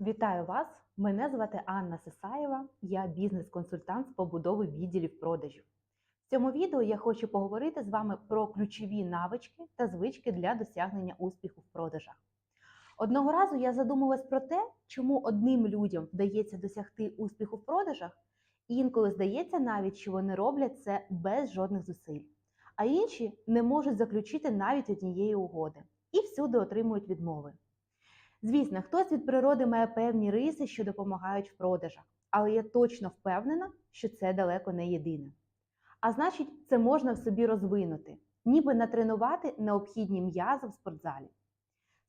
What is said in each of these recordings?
Вітаю вас! Мене звати Анна Сесаєва, я бізнес-консультант з побудови відділів продажів. В цьому відео я хочу поговорити з вами про ключові навички та звички для досягнення успіху в продажах. Одного разу я задумалась про те, чому одним людям вдається досягти успіху в продажах, і інколи здається навіть, що вони роблять це без жодних зусиль, а інші не можуть заключити навіть однієї угоди і всюди отримують відмови. Звісно, хтось від природи має певні риси, що допомагають в продажах, але я точно впевнена, що це далеко не єдине. А значить, це можна в собі розвинути, ніби натренувати необхідні м'язи в спортзалі.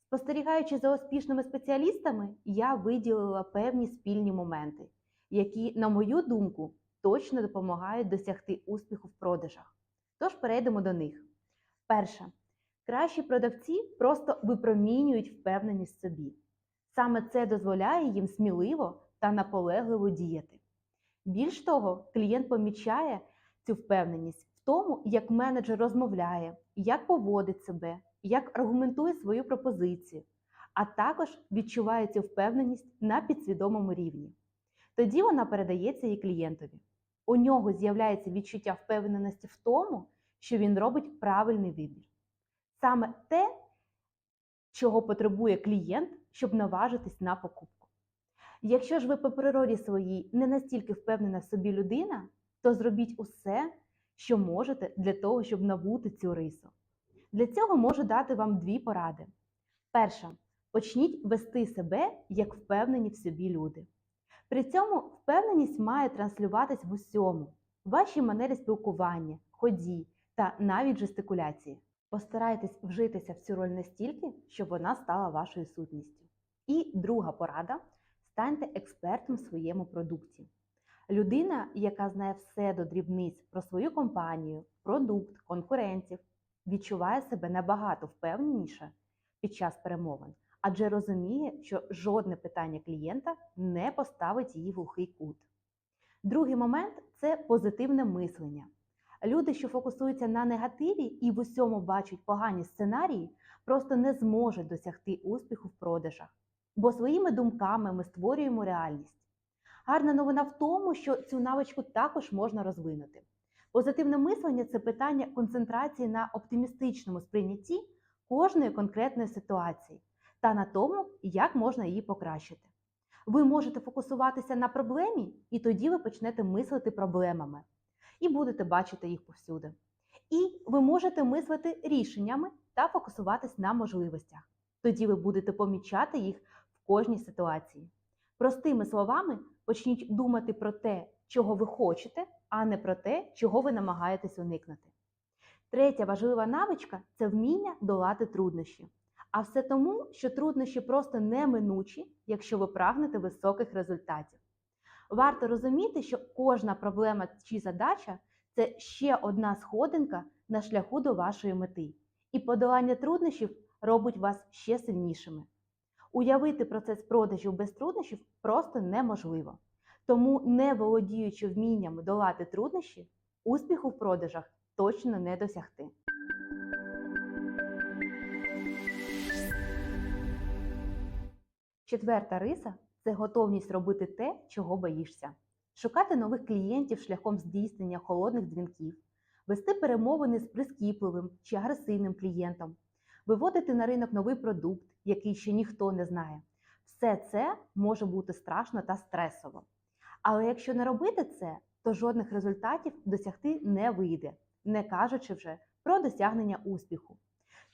Спостерігаючи за успішними спеціалістами, я виділила певні спільні моменти, які, на мою думку, точно допомагають досягти успіху в продажах. Тож перейдемо до них. Перше. Кращі продавці просто випромінюють впевненість в собі. Саме це дозволяє їм сміливо та наполегливо діяти. Більш того, клієнт помічає цю впевненість в тому, як менеджер розмовляє, як поводить себе, як аргументує свою пропозицію, а також відчуває цю впевненість на підсвідомому рівні. Тоді вона передається і клієнтові. У нього з'являється відчуття впевненості в тому, що він робить правильний вибір. Саме те, чого потребує клієнт, щоб наважитись на покупку. Якщо ж ви по природі своїй не настільки впевнена в собі людина, то зробіть усе, що можете для того, щоб набути цю рису. Для цього можу дати вам дві поради. Перша, почніть вести себе як впевнені в собі люди. При цьому впевненість має транслюватись в усьому, вашій манері спілкування, ході та навіть жестикуляції. Постарайтесь вжитися в цю роль настільки, щоб вона стала вашою сутністю. І друга порада: станьте експертом в своєму продукті. Людина, яка знає все до дрібниць про свою компанію, продукт, конкурентів, відчуває себе набагато впевненіше під час перемовин, адже розуміє, що жодне питання клієнта не поставить її в глухий кут. Другий момент це позитивне мислення. Люди, що фокусуються на негативі і в усьому бачать погані сценарії, просто не зможуть досягти успіху в продажах, бо своїми думками ми створюємо реальність. Гарна новина в тому, що цю навичку також можна розвинути. Позитивне мислення це питання концентрації на оптимістичному сприйнятті кожної конкретної ситуації та на тому, як можна її покращити. Ви можете фокусуватися на проблемі, і тоді ви почнете мислити проблемами і будете бачити їх повсюди. І ви можете мислити рішеннями та фокусуватись на можливостях. Тоді ви будете помічати їх в кожній ситуації. Простими словами, почніть думати про те, чого ви хочете, а не про те, чого ви намагаєтесь уникнути. Третя важлива навичка це вміння долати труднощі. А все тому, що труднощі просто неминучі, якщо ви прагнете високих результатів. Варто розуміти, що кожна проблема чи задача це ще одна сходинка на шляху до вашої мети, і подолання труднощів робить вас ще сильнішими. Уявити процес продажів без труднощів просто неможливо. Тому, не володіючи вмінням долати труднощі, успіху в продажах точно не досягти. Четверта риса це готовність робити те, чого боїшся, шукати нових клієнтів шляхом здійснення холодних дзвінків, вести перемовини з прискіпливим чи агресивним клієнтом, виводити на ринок новий продукт, який ще ніхто не знає. Все це може бути страшно та стресово. Але якщо не робити це, то жодних результатів досягти не вийде, не кажучи вже про досягнення успіху.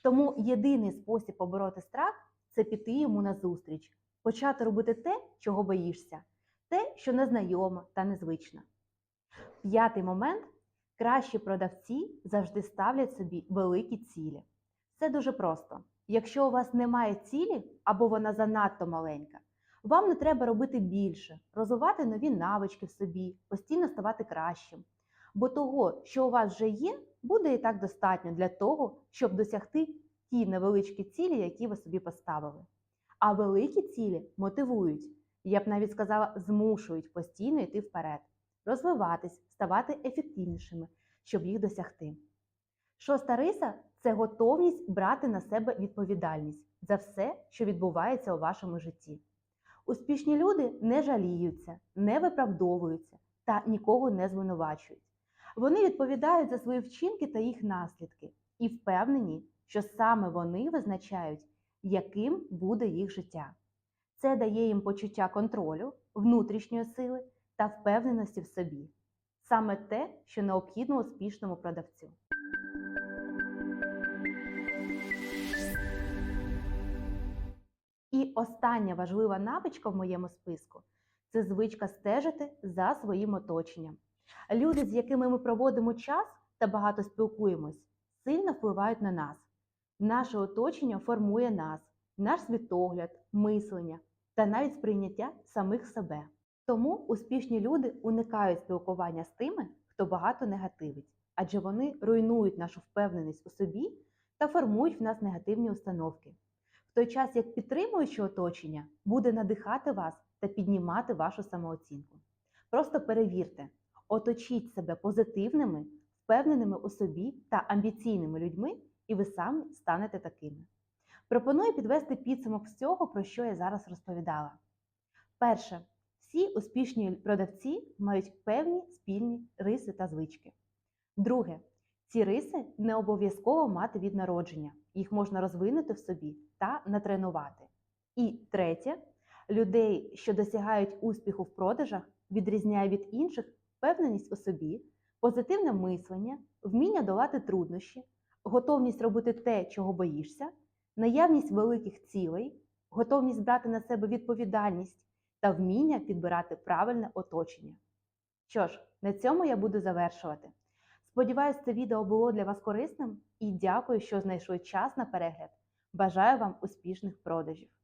Тому єдиний спосіб побороти страх це піти йому назустріч, почати робити те, чого боїшся, те, що незнайомо та незвично. П'ятий момент кращі продавці завжди ставлять собі великі цілі. Це дуже просто. Якщо у вас немає цілі або вона занадто маленька, вам не треба робити більше, розвивати нові навички в собі, постійно ставати кращим. Бо того, що у вас вже є, буде і так достатньо для того, щоб досягти ті невеличкі цілі, які ви собі поставили. А великі цілі мотивують, я б навіть сказала, змушують постійно йти вперед, розвиватись, ставати ефективнішими, щоб їх досягти. Шоста риса це готовність брати на себе відповідальність за все, що відбувається у вашому житті. Успішні люди не жаліються, не виправдовуються та нікого не звинувачують. Вони відповідають за свої вчинки та їх наслідки і впевнені, що саме вони визначають, яким буде їх життя. Це дає їм почуття контролю, внутрішньої сили та впевненості в собі. Саме те, що необхідно успішному продавцю. І остання важлива навичка в моєму списку це звичка стежити за своїм оточенням. Люди, з якими ми проводимо час та багато спілкуємось, сильно впливають на нас. Наше оточення формує нас, наш світогляд, мислення та навіть сприйняття самих себе. Тому успішні люди уникають спілкування з тими, хто багато негативить, адже вони руйнують нашу впевненість у собі та формують в нас негативні установки. В той час як підтримуюче оточення буде надихати вас та піднімати вашу самооцінку. Просто перевірте, оточіть себе позитивними, впевненими у собі та амбіційними людьми, і ви самі станете такими. Пропоную підвести підсумок всього, про що я зараз розповідала. Перше, всі успішні продавці мають певні спільні риси та звички. Друге, ці риси не обов'язково мати від народження, їх можна розвинути в собі та натренувати. І третє, людей, що досягають успіху в продажах, відрізняє від інших впевненість у собі, позитивне мислення, вміння долати труднощі, готовність робити те, чого боїшся, наявність великих цілей, готовність брати на себе відповідальність та вміння підбирати правильне оточення. Що ж, на цьому я буду завершувати. Сподіваюсь, це відео було для вас корисним і дякую, що знайшли час на перегляд. Бажаю вам успішних продажів!